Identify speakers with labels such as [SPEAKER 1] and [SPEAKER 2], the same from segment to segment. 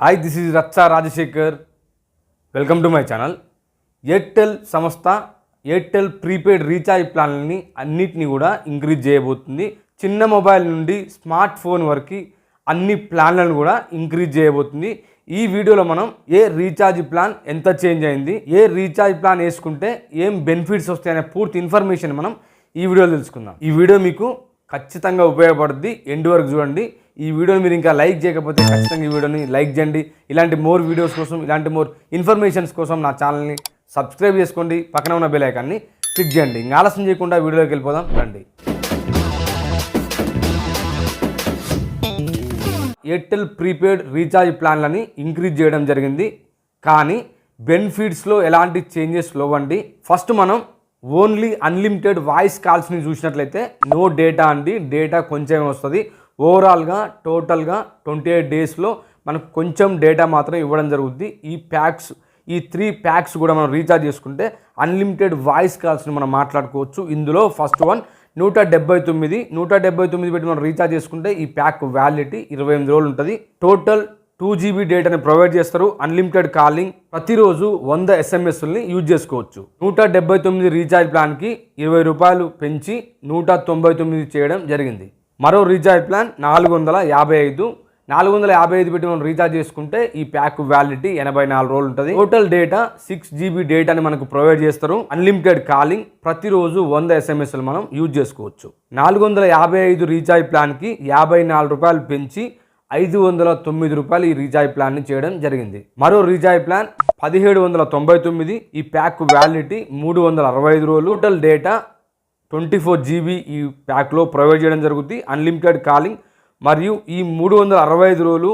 [SPEAKER 1] Hi this is Racha Rajasekhar welcome to my channel Airtel సంస్థ Airtel prepaid recharge ప్లాన్లని అన్నిటిని కూడా increase చేయబోతుంది. చిన్న మొబైల్ నుండి స్మార్ట్ ఫోన్ వరకు అన్ని ప్లాన్లను కూడా ఇంక్రీజ్ చేయబోతుంది. ఈ వీడియోలో మనం ఏ రీఛార్జ్ ప్లాన్ ఎంత చేంజ్ అయింది ఏ రీఛార్జ్ ప్లాన్ వేసుకుంటే ఏం బెనిఫిట్స్ వస్తాయనే పూర్తి ఇన్ఫర్మేషన్ మనం ఈ వీడియోలో తెలుసుకుందాం. ఈ వీడియో మీకు ఖచ్చితంగా ఉపయోగపడుద్ది. ఎండ్ వరకు చూడండి. ఈ వీడియోని మీరు ఇంకా లైక్ చేయకపోతే ఖచ్చితంగా ఈ వీడియోని లైక్ చేయండి. ఇలాంటి మోర్ వీడియోస్ కోసం ఇలాంటి మోర్ ఇన్ఫర్మేషన్స్ కోసం నా ఛానల్ని సబ్స్క్రైబ్ చేసుకోండి. పక్కన ఉన్న బెల్ ఐకాన్ని క్లిక్ చేయండి. ఇంకా ఆలస్యం చేయకుండా వీడియోలోకి వెళ్ళిపోదాం. రండి. ఎయిర్టెల్ ప్రీపెయిడ్ రీఛార్జ్ ప్లాన్లని ఇంక్రీజ్ చేయడం జరిగింది. కానీ బెనిఫిట్స్లో ఎలాంటి చేంజెస్ లేవండి. ఫస్ట్ మనం ఓన్లీ అన్లిమిటెడ్ వాయిస్ కాల్స్ని చూసినట్లయితే నో డేటా అండి. డేటా కొంచెమే వస్తుంది. ఓవరాల్గా టోటల్గా ట్వంటీ ఎయిట్ డేస్లో మనకు కొంచెం డేటా మాత్రం ఇవ్వడం జరుగుద్ది. ఈ ప్యాక్స్ ఈ త్రీ ప్యాక్స్ కూడా మనం రీఛార్జ్ చేసుకుంటే అన్లిమిటెడ్ వాయిస్ కాల్స్ని మనం మాట్లాడుకోవచ్చు. ఇందులో ఫస్ట్ వన్ నూట డెబ్బై తొమ్మిది నూట డెబ్బై తొమ్మిది పెట్టి మనం రీఛార్జ్ చేసుకుంటే ఈ ప్యాక్ వ్యాలిడిటీ ఇరవై ఎనిమిది రోజులు ఉంటుంది. టోటల్ టూ జీబీ డేటాని ప్రొవైడ్ చేస్తారు. అన్లిమిటెడ్ కాలింగ్ ప్రతిరోజు వంద ఎస్ఎంఎస్ని యూజ్ చేసుకోవచ్చు. నూట డెబ్బై తొమ్మిది రీఛార్జ్ ప్లాన్కి ఇరవై రూపాయలు పెంచి నూట తొంభై తొమ్మిది చేయడం జరిగింది. మరో రీఛార్జ్ ప్లాన్ నాలుగు వందల యాభై ఐదు. నాలుగు వందల యాభై ఐదు పెట్టి మనం రీఛార్జ్ చేసుకుంటే ఈ ప్యాక్ వ్యాలిడిటీ ఎనభై నాలుగు రోజులు ఉంటుంది. టోటల్ డేటా సిక్స్ జీబీ డేటాని మనకు ప్రొవైడ్ చేస్తారు. అన్లిమిటెడ్ కాలింగ్ ప్రతిరోజు వంద ఎస్ఎంఎస్లు మనం యూజ్ చేసుకోవచ్చు. నాలుగు వందల యాభై ఐదు రీఛార్జ్ ప్లాన్కి యాభై నాలుగు రూపాయలు పెంచి ఐదు వందల తొమ్మిది రూపాయలు ఈ రీఛార్జ్ ప్లాన్ని చేయడం జరిగింది. మరో రీఛార్జ్ ప్లాన్ పదిహేడు వందల తొంభై తొమ్మిది. ఈ ప్యాక్ వ్యాలిడిటీ మూడు వందల అరవై ఐదు రోజులు. Total data twenty four GB ఈ ప్యాక్లో ప్రొవైడ్ చేయడం జరుగుతుంది అన్లిమిటెడ్ కాలింగ్ మరియు ఈ మూడు వందల అరవై ఐదు రోజులు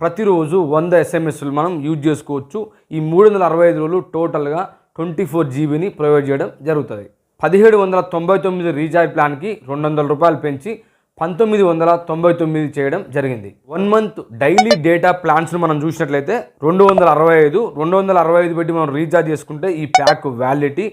[SPEAKER 1] ప్రతిరోజు వంద ఎస్ఎంఎస్లు మనం యూజ్ చేసుకోవచ్చు. ఈ మూడు వందల అరవై ఐదు రోజులు టోటల్గా ట్వంటీ ఫోర్ జీబీని ప్రొవైడ్ చేయడం జరుగుతుంది. పదిహేడు వందల తొంభై తొమ్మిది రీఛార్జ్ ప్లాన్కి రెండు వందల రూపాయలు పెంచి పంతొమ్మిది వందల తొంభై తొమ్మిది చేయడం జరిగింది. వన్ మంత్ డైలీ డేటా ప్లాన్స్ను మనం చూసినట్లయితే రెండు వందల అరవై ఐదు రెండు వందల అరవై ఐదు పెట్టి మనం రీఛార్జ్ చేసుకుంటే ఈ ప్యాక్ వ్యాలిడిటీ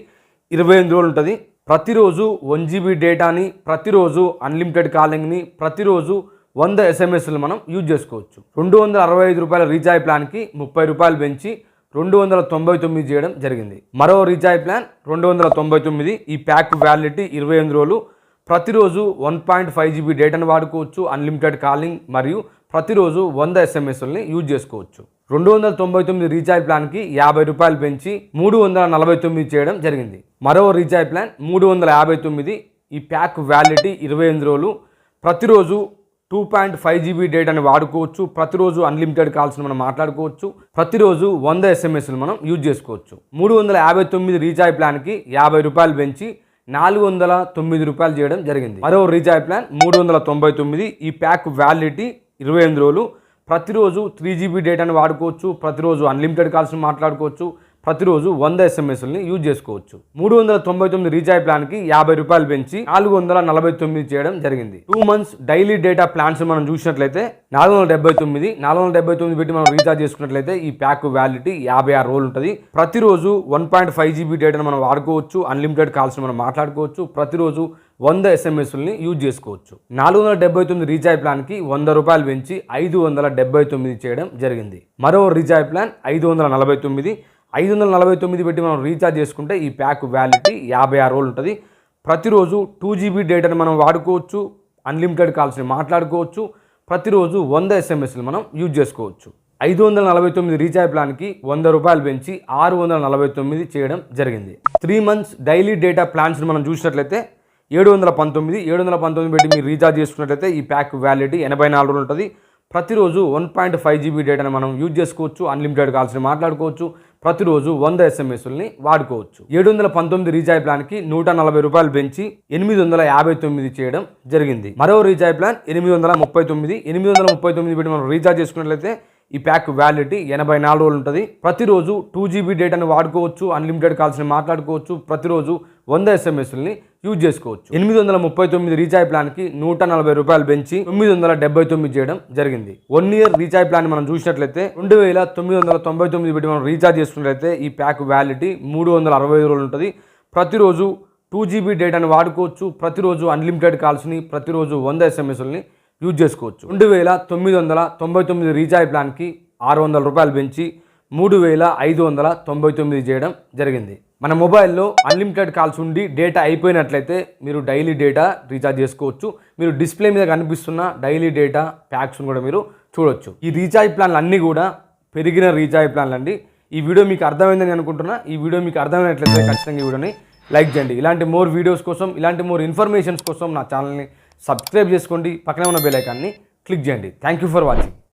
[SPEAKER 1] ఇరవై ఎనిమిది రోజులు ఉంటుంది. ప్రతిరోజు వన్ జీబీ డేటాని ప్రతిరోజు అన్లిమిటెడ్ కాలింగ్ని ప్రతిరోజు వంద ఎస్ఎంఎస్లు మనం యూజ్ చేసుకోవచ్చు. రెండు వందల అరవై ఐదు రూపాయల రీఛార్జ్ ప్లాన్కి ముప్పై రూపాయలు పెంచి రెండు వందల తొంభై తొమ్మిది చేయడం జరిగింది. మరో రీఛార్జ్ ప్లాన్ రెండు వందల తొంభై తొమ్మిది ఈ ప్యాక్ వ్యాలిడిటీ ఇరవై ఎనిమిది రోజులు. ప్రతిరోజు వన్ పాయింట్ ఫైవ్ జీబీ డేటాను వాడుకోవచ్చు అన్లిమిటెడ్ కాలింగ్ మరియు ప్రతిరోజు వంద ఎస్ఎంఎస్ని యూజ్ చేసుకోవచ్చు. రెండు వందల తొంభై తొమ్మిది రీఛార్జ్ ప్లాన్కి యాభై రూపాయలు పెంచి మూడు వందల నలభై తొమ్మిది చేయడం జరిగింది. మరో రీఛార్జ్ ప్లాన్ మూడు వందల యాభై తొమ్మిది ఈ ప్యాక్ వ్యాలిడిటీ ఇరవై ఎనిమిది రోజులు. ప్రతిరోజు టూ పాయింట్ ఫైవ్ జీబీ డేటాని వాడుకోవచ్చు. ప్రతిరోజు అన్లిమిటెడ్ కాల్స్ని మనం మాట్లాడుకోవచ్చు. ప్రతిరోజు వంద ఎస్ఎంఎస్లు మనం యూజ్ చేసుకోవచ్చు. మూడు వందల యాభై తొమ్మిది రీఛార్జ్ ప్లాన్కి యాభై రూపాయలు పెంచి నాలుగు వందల తొమ్మిది రూపాయలు చేయడం జరిగింది. మరో రీఛార్జ్ ప్లాన్ మూడు వందల తొంభై తొమ్మిది ఈ ప్యాక్ వ్యాలిడిటీ ఇరవై ఎనిమిది రోజులు. ప్రతిరోజు త్రీ జీబీ డేటాను వాడుకోవచ్చు. ప్రతిరోజు అన్లిమిటెడ్ కాల్స్ని మాట్లాడుకోవచ్చు. ప్రతిరోజు వంద ఎస్ఎంఎస్ని యూజ్ చేసుకోవచ్చు. మూడు వందల తొంభై తొమ్మిది రీఛార్జ్ ప్లాన్కి యాభై రూపాయలు పెంచి నాలుగు వందల నలభై తొమ్మిది చేయడం జరిగింది. Two months daily data plans మనం చూసినట్లయితే నాలుగు వందల డెబ్బై తొమ్మిది నాలుగు వందల డెబ్బై తొమ్మిది పెట్టి మనం రీఛార్జ్ చేసుకున్నట్లయితే ఈ ప్యాక్ వ్యాలిటీ యాభై ఆరు రోజులు ఉంటుంది. ప్రతిరోజు వన్ పాయింట్ ఫైవ్ జీబీ డేటాను మనం వాడుకోవచ్చు అన్లిమిటెడ్ కాల్స్ మనం మాట్లాడుకోవచ్చు ప్రతిరోజు వంద ఎస్ఎంఎస్ని యూజ్ చేసుకోవచ్చు. నాలుగు వందల డెబ్బై తొమ్మిది రీఛార్జ్ ప్లాన్కి వంద రూపాయలు పెంచి ఐదు వందల డెబ్బై తొమ్మిది చేయడం జరిగింది. మరో రీఛార్జ్ ప్లాన్ ఐదు వందల నలభై తొమ్మిది ఐదు వందల నలభై తొమ్మిది పెట్టి మనం రీఛార్జ్ చేసుకుంటే ఈ ప్యాక్ వ్యాలిడిటీ యాభై ఆరు రోజులు ఉంటుంది. ప్రతిరోజు టూ జీబీ డేటాని మనం వాడుకోవచ్చు అన్లిమిటెడ్ కాల్స్ని మాట్లాడుకోవచ్చు ప్రతిరోజు వంద ఎస్ఎంఎస్లు మనం యూజ్ చేసుకోవచ్చు. ఐదు వందల నలభై తొమ్మిది రీఛార్జ్ ప్లాన్కి వంద రూపాయలు పెంచి ఆరు వందల నలభై తొమ్మిది చేయడం జరిగింది. త్రీ మంత్స్ డైలీ డేటా ప్లాన్స్ని మనం చూసినట్లయితే ఏడు వందల పంతొమ్మిది ఏడు వందల పంతొమ్మిది పెట్టి మీరు రీఛార్జ్ చేసుకున్నట్లయితే ఈ ప్యాక్ వ్యాలిడిటీ ఎనభై నాలుగు రోజులు ఉంటుంది. ప్రతిరోజు వన్ పాయింట్ ఫైవ్ జీబీ డేటాను మనం యూజ్ చేసుకోవచ్చు అన్లిమిటెడ్ కాల్స్ని మాట్లాడుకోవచ్చు ప్రతిరోజు వంద ఎస్ఎంఎస్ని వాడుకోవచ్చు. ఏడు వందల పంతొమ్మిది రీఛార్జ్ ప్లాన్కి నూట నలభై రూపాయలు పెంచి ఎనిమిది వందల యాభై తొమ్మిది చేయడం జరిగింది. మరో రీఛార్జ్ ప్లాన్ ఎనిమిది వందల ముప్పై తొమ్మిది ఎనిమిది వందల ముప్పై తొమ్మిది పెట్టి మనం రీఛార్జ్ చేసుకున్నట్లయితే ఈ ప్యాక్ వ్యాలిడిటీ ఎనభై నాలుగు రోజులు ఉంటుంది. ప్రతిరోజు టూ జీబీ డేటాను వాడుకోవచ్చు అన్లిమిటెడ్ కాల్స్ని మాట్లాడుకోవచ్చు ప్రతిరోజు వంద ఎస్ఎంఎస్ని యూజ్ చేసుకోవచ్చు. ఎనిమిది వందల ముప్పై తొమ్మిది రీఛార్జ్ ప్లాన్కి నూట నలభై రూపాయలు పెంచి తొమ్మిది వందల డెబ్బై తొమ్మిది చేయడం జరిగింది. వన్ ఇయర్ రీఛార్జ్ ప్లాన్ మనం చూసినట్లయితే రెండు వేల తొమ్మిది వందల తొంభై తొమ్మిది పెట్టి మనం రీఛార్జ్ చేసుకున్నట్లయితే ఈ ప్యాక్ వ్యాలిడిటీ మూడు వందల అరవై ఐదు రోజులు ఉంటుంది. ప్రతిరోజు టూ జీబీ డేటాను వాడుకోవచ్చు ప్రతిరోజు అన్లిమిటెడ్ కాల్స్ని ప్రతిరోజు వంద ఎస్ఎంఎస్ని యూజ్ చేసుకోవచ్చు. రెండు వేల తొమ్మిది వందల తొంభై తొమ్మిది రీఛార్జ్ ప్లాన్కి ఆరు వందల రూపాయలు పెంచి మూడు వేల ఐదు వందల తొంభై తొమ్మిది చేయడం జరిగింది. మన మొబైల్లో అన్లిమిటెడ్ కాల్స్ ఉండి డేటా అయిపోయినట్లయితే మీరు డైలీ డేటా రీఛార్జ్ చేసుకోవచ్చు. మీరు డిస్ప్లే మీద కనిపిస్తున్న డైలీ డేటా ప్యాక్స్ను కూడా మీరు చూడొచ్చు. ఈ రీఛార్జ్ ప్లాన్లు అన్నీ కూడా పెరిగిన రీఛార్జ్ ప్లాన్లు అండి ఈ వీడియో మీకు అర్థమైందని అనుకుంటున్నా. ఈ వీడియో మీకు అర్థమైనట్లయితే ఖచ్చితంగా ఈ వీడియోని లైక్ చేయండి. ఇలాంటి మోర్ వీడియోస్ కోసం ఇలాంటి మోర్ ఇన్ఫర్మేషన్స్ కోసం నా ఛానల్ని సబ్స్క్రైబ్ చేసుకోండి పక్కనే ఉన్న బెల్ ఐకాన్ని క్లిక్ చేయండి. Thank you for watching